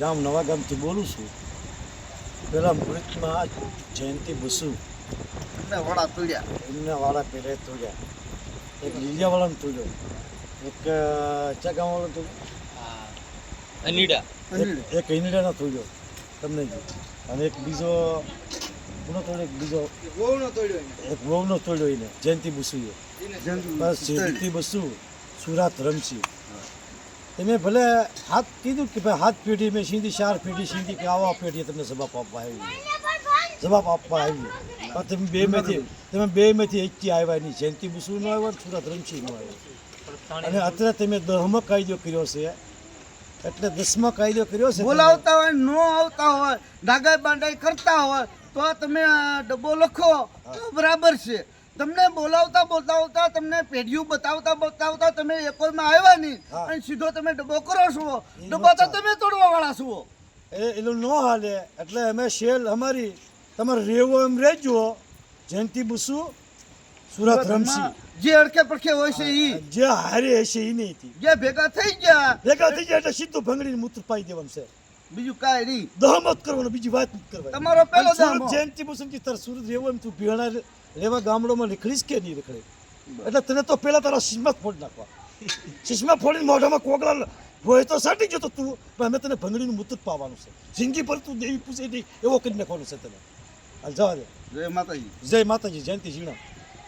ગામ નવા ગામથી બોલું છું. પેલા મૃતમાં જયંતિ બસુ. એમને વાળા તોડ્યા. એમને વાળા પહેરે તોડ્યા. એક લીલિયાવાળાને તોડ્યો. એક ચા ગામવાળો તોડ્યો. અનીડા. એક- અનીડાનો તોડ્યો. તમને જો. અને એક બીજો કોનો તોડ્યો? એક બીજો. વહુનો તોડ્યો એક વહુનો તોડ્યો એને. જયંતિ બસુએ. બસ. જયંતિ બસુ. સુરત તમે ભલે હાથ કીધું કે ભાઈ હાથ પેઢી મેં સીધી ચાર પેઢી સીધી કે આવા પેઢીએ તમને જવાબ આપવા આવી જવાબ આપવા આવી તમે બે માંથી તમે બે માંથી એકી આવ્યા નહીં. જયંતિ બસુ નો આવ્યો સુરત નો આવ્યો? અને અત્યારે તમે દહમો કાયદો કર્યો છે. એટલે દસમો કાયદો કર્યો છે. બોલાવતા હોય નો આવતા હોય ડાગાઈ બાંડાઈ કરતા હોય તો તમે ડબ્બો લખો. તો બરાબર છે. તમને બોલાવતા બોલાવતા તમને પેઢીયું બતાવતા બતાવતા તમે એકોલમાં આવ્યા નહીં. અને સીધો તમે ડબ્બો કરો છો. ડબ્બો તો તમે તોડવા વાળા છો. એ એનું ન હાલે. એટલે અમે શેલ અમારી તમારે રેવો એમ રહેજો. જયંતિ બુસુ સુરત રમસી જે અડકે પડખે હોય છે ઈ. જે હારે હશે એ નહીં જે ભેગા થઈ ગયા. ભેગા થઈ ગયા એટલે સીધું ભંગડીને મૂત્ર પાઈ દેવાનું છે. બીજું કાંઈ નહીં. દહમત કરવાનો બીજી વાત નથી કરવાની. તમારો પહેલો અને જયંતિ બસુજી તાર સુરત રહેવો એમ તું ભેળા રહેવા ગામડોમાં નીકળીશ કે નહીં નીકળે? એટલે તને તો પેલા તારા સિસ્મા ફોડી નાખવા. સિસ્મા ફોડીને મોઢામાં કોગળા હોય તો સાટી જતો તું પણ અમે તને ભંગડીનું મૂત્ર પાવાનું છે. જિંદગી પર તું દેવી પૂછે એવો કરી નાખવાનું છે તને. હાલ જવા દે. જય માતાજી. જય માતાજી જયંતિ ઝીણા.